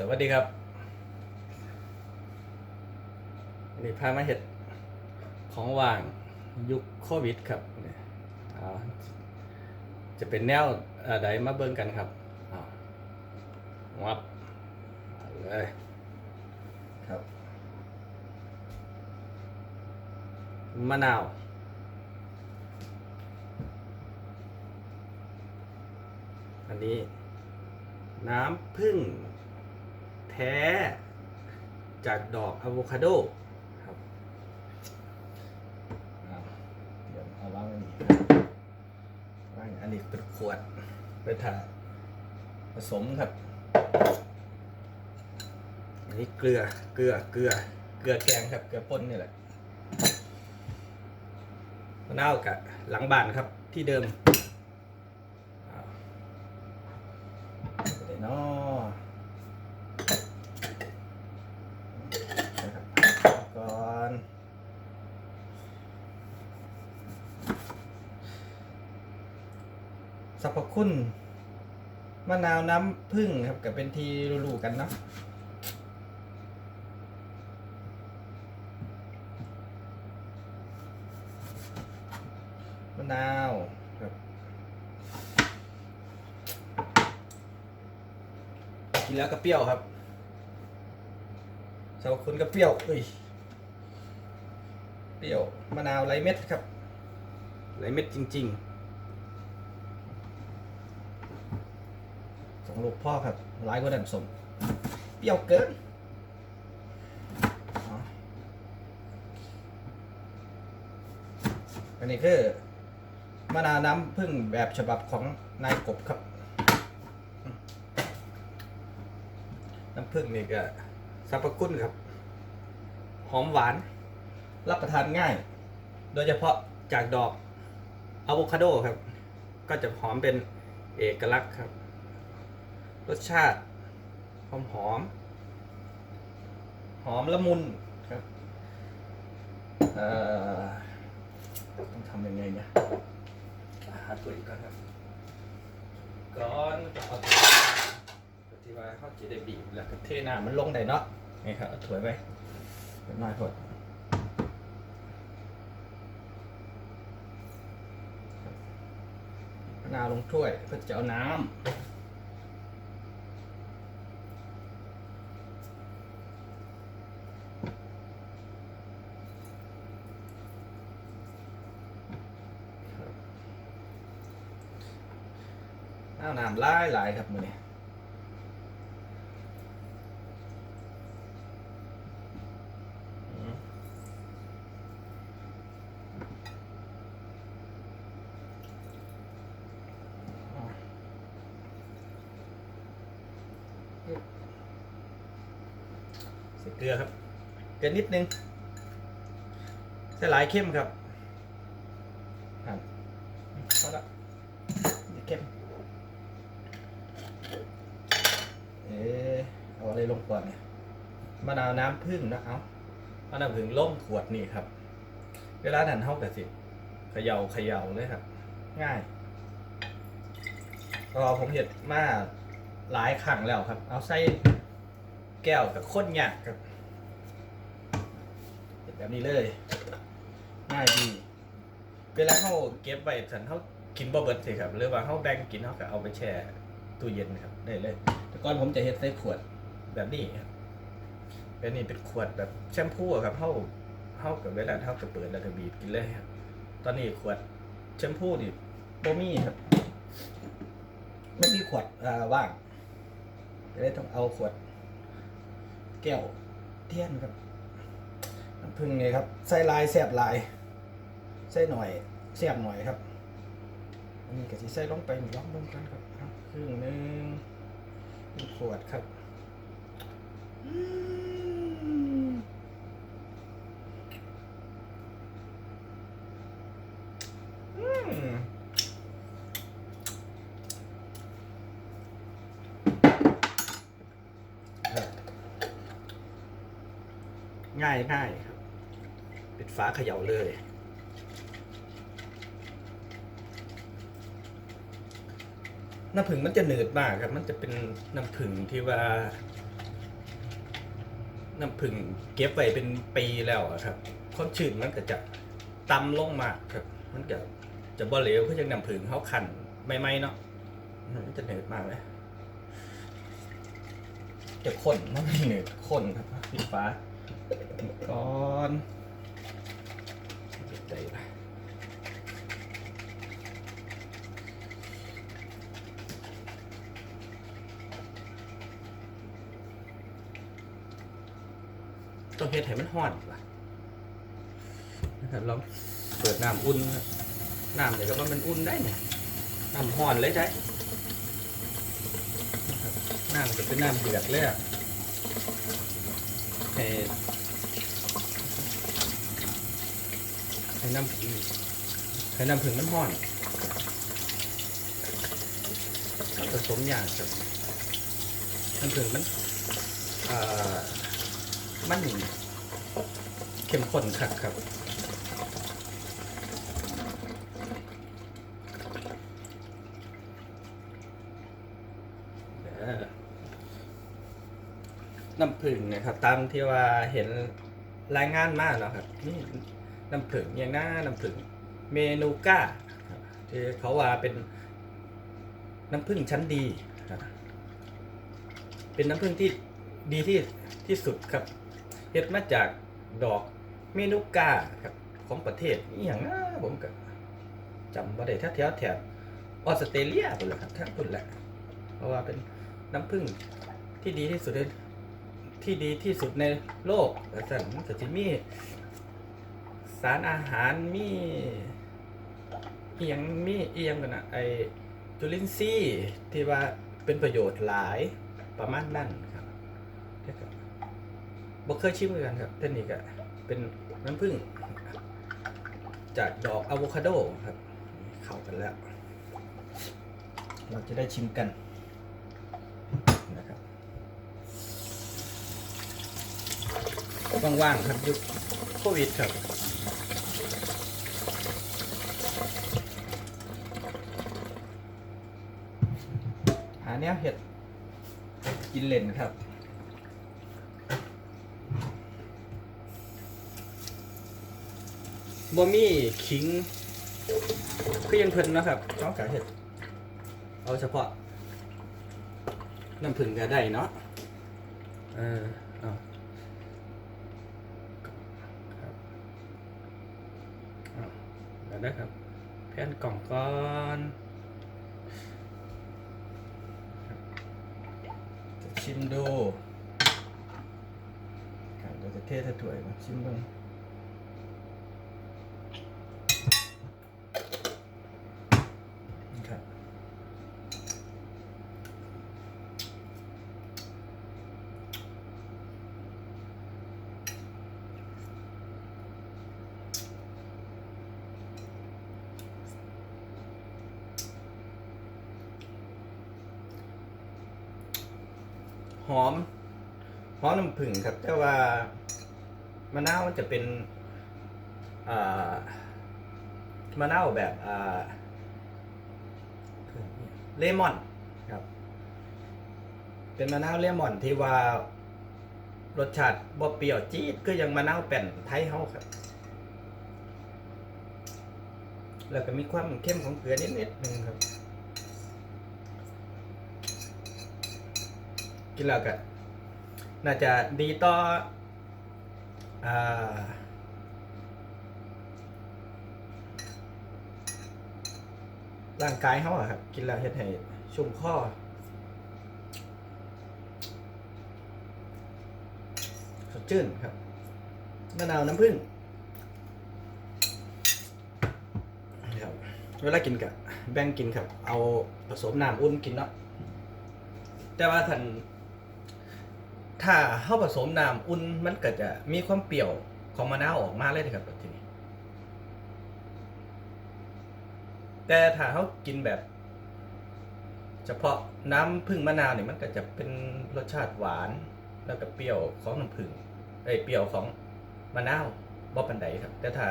สวัสดีครับวันนี้พามาเห็ดของว่างยุคโควิดครับเนี่ยเอาจะเป็นแนวเอ่อใดมาเบิ่งกันครับเอาวับเอาเลยครับมะนาวอันนี้น้ำผึ้งแท้จากดอกอะโวคาโดครับอ้าวเดี๋ยวเอาวางไว้นี่วางอันนี้เป็นขวดเป็นถาดผสมครับ อันนี้เกลือเกลือเกลือเกลือแกงครับเกลือป่นนี่แหละมะนาวกับหลังบานครับที่เดิมอ้าว ไปเลยเนาะนะครับก่อน สรรพคุณมะนาวน้ำผึ้งครับกับเป็นทีรูๆกันเนาะมะนาวครับกินแล้วก็เปรี้ยวครับสำหรับคุณก็เปรี้ยวเอ้ยเปรี้ยวมะนาวไรเม็ดครับไรเม็ดจริง ๆ สองลูกพ่อครับร้ายกว่าดันสมเปรี้ยวเกินอาอันนี้คือมะนาวน้ำผึ้งแบบฉบับของนายกบครับ น้ำผึ้งนี่ก็สรรพคุณครับ หอมหวาน รับประทานง่าย โดยเฉพาะจากดอกอะโวคาโดครับ ก็จะหอมเป็นเอกลักษณ์ครับ รสชาติหอมหอมหอมละมุนครับต้องทำยังไงเนี่ยหาตัวอีกก่อนครับก่อนจะเอาตัวที่ว่าเขาจะได้บีบแล้วก็เทน้ำมันลงได้เนาะนี่ครับเอาถ้วยไปเป็นน้อยพดมะนาวลงถ้วยเพื่อจะเอาน้ำ เอาน้ำหลายหลายๆครับมือนี้อืมอะใส่เกลือครับเกลือนิดนึงใส่หลายเข้มครับครับพอละนี่เข้มเอ๊ะ เอาอะไรลงก่อนเนี่ยมะนาวน้ำผึ้งนะเอามะนาวผึ้งล่มขวดนี่ครับ เวลานั้นเท่ากับสิเขย่าเขย่าเลยครับ ง่ายก็ผมเห็ดมาหลายครั้งแล้วครับ เอาใส่แก้วกับข้นหยากครับเห็ดแบบนี้เลย ง่ายดี เวลาเขาเก็บไว้สันเขากินบ่เบิดสิครับหรือว่าเขาแบ่งกินเขาก็เอาไปแช่ตู้เย็นครับได้เลย แต่ก่อนผมจะเห็ดใส่ขวด แบบนี้ครับเป็นนี่เป็นขวดแบบแชมพูครับเท่าเท่ากับเวลาเท่ากับเปิดแล้วก็บีบกินเลยครับ ตอนนี้ขวดแชมพูนี่โบมี่ครับ ไม่มีขวดอ่าว่างจะได้ต้องเอาขวด แก้วเทียนครับน้ำผึ้งเนี่ยครับใส่ลายแสบลายใส่หน่อยแสบหน่อยครับอันนี้ก็จะใส่ลงไปหนึ่งลองลงกันครับครึ่งหนึ่งขวดครับ ง่ายง่ายครับ ปิดฝาเขย่าเลย น้ำผึ้งมันจะหนืดมากครับ มันจะเป็นน้ำผึ้งที่ว่า น้ำผึ้งเก็บไว้เป็นปีแล้วอะครับความชื้นมันก็จะต่ำลงมากครับ มันก็จะบ่เหลวคือจะน้ำผึ้งเขาคั่นไม่ๆเนาะมันจะเหนืดมากเลยจะข้นมันเหนืดข้นครับสีฟ้าก่อนใจละ เฮ็ดให้มันร้อนว่ะนะครับลองเปิดน้ำอุ่นน้ำเดี๋ยวก็มันอุ่นได้เนี่ยน้ำร้อนเลยได้ะน้ำจะเป็นน้ำเดือดเลยอะให้ให้น้ำผึ้งให้น้ำผึ้งมันร้อนผสมอย่างครับน้ำผึ้งมัน อ่า มัน เข้มข้นครับครับน้ำผึ้งนะครับ ตามที่ว่าเห็นรายงานมาแล้วครับนี่น้ำผึ้งอย่างน่าน้ำผึ้งเมนูก้าที่เขาว่าเป็นน้ำผึ้งชั้นดี เป็นน้ำผึ้งที่ดีที่ที่สุดครับเฮ็ดมาจากดอก เมนูกาครับของประเทศอย่างนะผมก็จำบ่ได้แถวแถวแถบออสเตรเลียพุ่นแหละครับทั้งพุ่นแหละ เพราะว่าเป็นน้ำผึ้งที่ดีที่สุดในที่ดีที่สุดในโลกแล้วสั่นมันก็จะมีสารอาหารมีเอียงมีเอียงกันนะไอจุลินทรีย์ที่ว่าเป็นประโยชน์หลายประมาณนั้นครับบ่เคยชิมเหมือนกันครับแต่นี่ก็ เป็นน้ำผึ้งจากดอกอะโวคาโดครับ เข้ากันแล้ว เราจะได้ชิมกันนะครับว่างๆครับยุคโควิดครับหาแนวเห็ดกินเล่นครับ บ่มีขิงคือยังเพิ่นนะครับน้องกะเห็ด เอาเฉพาะน้ำผึ้งก็ได้เนาะเออเอาครับเอาเดี๋ยวนะครับ แผ่นกล่องก่อนจะชิมดูครับเราจะเทใส่ถ้วยมาชิมบ้างครับ หอม หอมน้ำผึ้งครับ แต่ว่ามะนาวมันจะเป็นมะนาวแบบเลมอนครับ เป็นมะนาวเลมอนที่ว่ารสชาติบ่เปรี้ยวจี๊ดก็ยังมะนาวแป่นไทยเฮาครับ แล้วก็มีความเข้มของเกลือนิดๆนึงครับ กินแล้วก็น่าจะดีต่ออ่าร่างกายเขาอะครับ กินแล้วเฮ็ดให้ชุ่มคอสดชื่นครับมะนาวน้ำผึ้งครับเวลากินกับแบ่งกินครับ เอาผสมน้ำอุ่นกินเนาะแต่ว่าท่าน ถ้าเข้าผสมน้ำอุ่นมันก็จะมีความเปรี้ยวของมะนาวออกมาเลยนะครับทีนี้ แต่ถ้าเขากินแบบ เฉพาะน้ำผึ้งมะนาวเนี่ยมันก็จะเป็นรสชาติหวานแล้วก็เปรี้ยวของน้ำผึ้งไอยเปรี้ยวของมะนาวบ่ปันใดครับ แต่ถ้า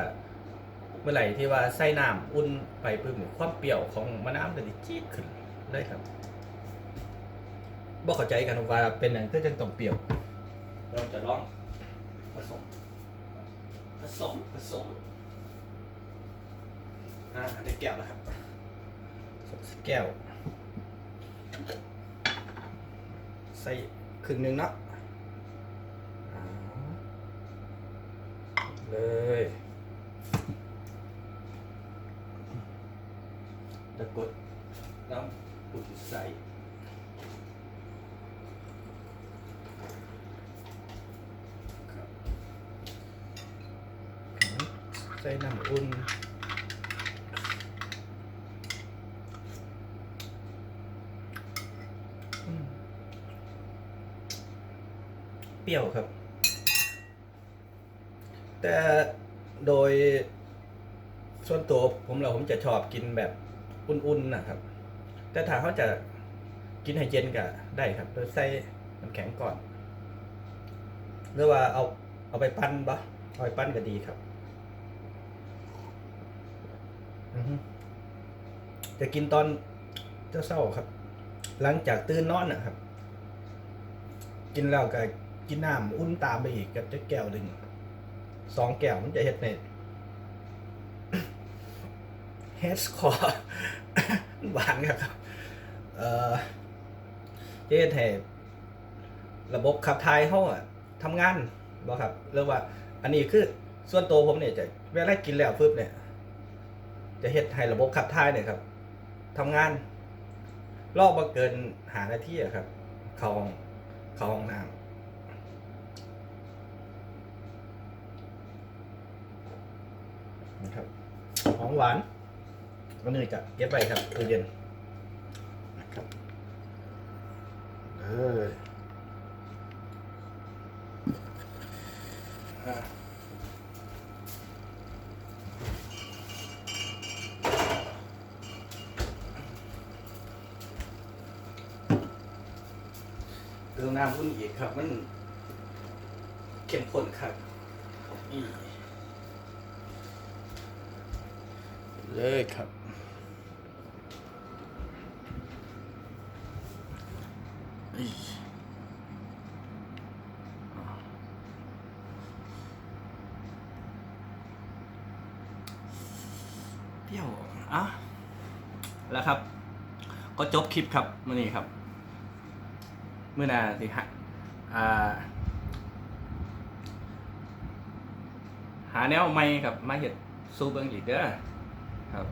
เมื่อไหร่ที่ว่าใส่น้ำอุ่นไปปุ๊บเนี่ยความเปรี้ยวของมะนาวมันจะจี๊ดขึ้นเลยครับ บ่เข้าใจกันว่าเป็นอย่างที่จะต้องเปรี้ยวเราจะลองผสมผสมผสมอ่าได้แก้วแล้วครับแก้ว ใส่ครึ่งหนึ่งเนาะอ่าเลยแล้วกดน้ำอุ่นใส่ครับ ใส่น้ำอุ่นเปรี้ยวครับ แต่โดยส่วนตัวผมเราผมจะชอบกินแบบอุ่นๆนะครับ แต่ถ้าเขาจะกินให้เย็นก็ได้ครับโดยใส่น้ำแข็งก่อน หรือว่าเอาเอาไปปั้นปะเอาไปปั้นก็ดีครับอือฮึ จะกินตอนเช้าๆครับ หลังจากตื่นนอนนะครับ กินแล้วก็กินน้ำอุ่นตามไปอีกกับจะแก้วหนึ่งสองแก้วมันจะเฮ็ดในเฮสคอหวานครับ เอ่อจะเฮ็ดให้ระบบขับถ่ายเฮาอะทำงานบ่ครับเรียกว่า อันนี้คือส่วนตัวผมเนี่ยจะเวลากินแล้วปึ๊บเนี่ย จะเฮ็ดให้ระบบขับถ่ายเนี่ยครับทำงานรอบมาเกินหานาทีอะครับเข้าห้องเข้าห้องน้ำนะครับของหวานก็นี่จะเก็บไว้ครับตู้เย็นนะครับเออ อะเติมน้ำอุ่นอีกครับ มันเข้มข้นครับอีเลยครับอีเปรี้ยวอะแล้วครับ ก็จบคลิปครับมื่อนี้ครับ มื่อนาสิฮะหาแนวใหม่กับมาเห็ดสู้เบิ้งอีกเด้อครับ